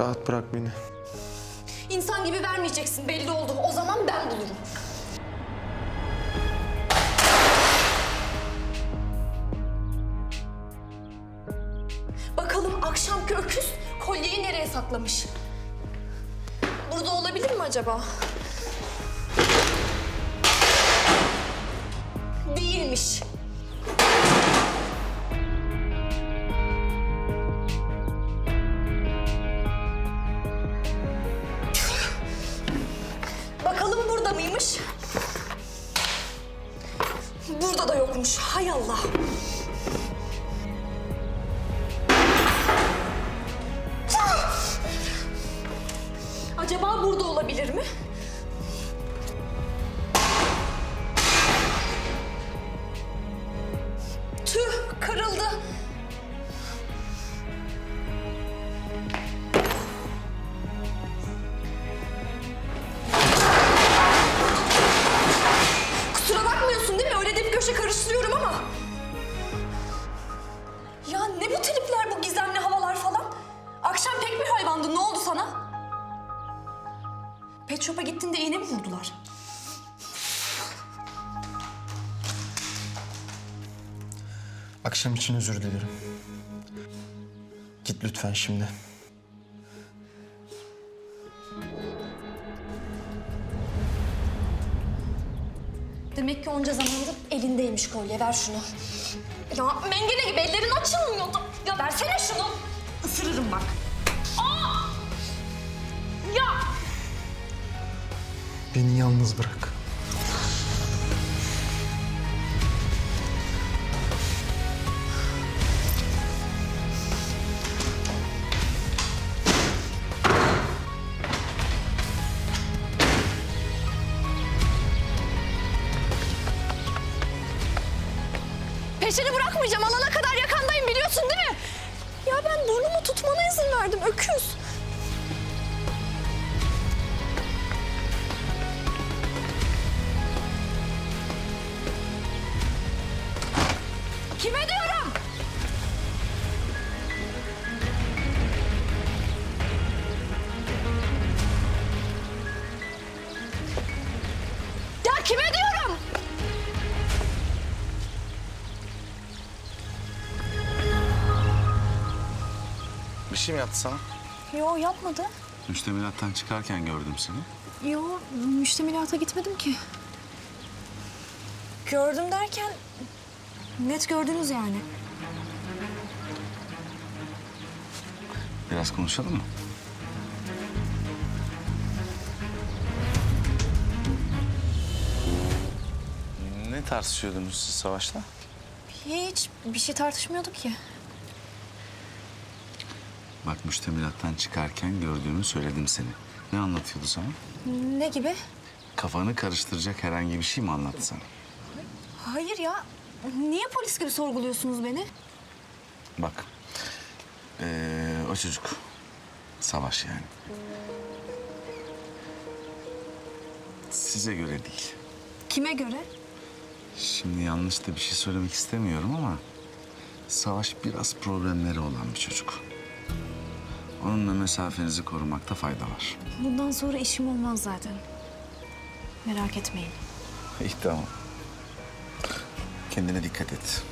Rahat bırak beni. İnsan gibi vermeyeceksin belli oldu. O zaman ben bulurum. Bakalım akşamki öküz kolyeyi nereye saklamış? Burada olabilir mi acaba? Değilmiş. Mıymış? Burada da yokmuş. Hay Allah. Acaba burada olabilir mi? Pet shop'a gittin de iğne mi vurdular? Akşam için özür dilerim. Git lütfen şimdi. Demek ki onca zamandır elindeymiş kolye. Ver şunu. Ya mengene gibi ellerin açılmıyordu. Ya versene şunu. Isırırım bak. Beni yalnız bırak. Peşini bırakmayacağım. Alana kadar yakandayım biliyorsun değil mi? Ya ben burnumu tutmana izin verdim öküz. Kime diyorum? Ya kime diyorum? Bir şey mi yaptı sana? Yo yapmadı. Müştemilattan çıkarken gördüm seni. Yo müştemilata gitmedim ki. Gördüm derken net gördünüz yani. Biraz konuşalım mı? Ne tartışıyordunuz siz Savaş'la? Hiç bir şey tartışmıyorduk ki. Bak müştemilattan çıkarken gördüğümü söyledim seni. Ne anlatıyordu sana? Ne gibi? Kafanı karıştıracak herhangi bir şey mi anlattı sana? Hayır ya. Niye polis gibi sorguluyorsunuz beni? Bak. ee, o çocuk. Savaş yani. Size göre değil. Kime göre? Şimdi yanlış da bir şey söylemek istemiyorum ama... Savaş biraz problemleri olan bir çocuk. Onunla mesafenizi korumakta fayda var. Bundan sonra işim olmaz zaten. Merak etmeyin. İyi tamam. Kendine dikkat et.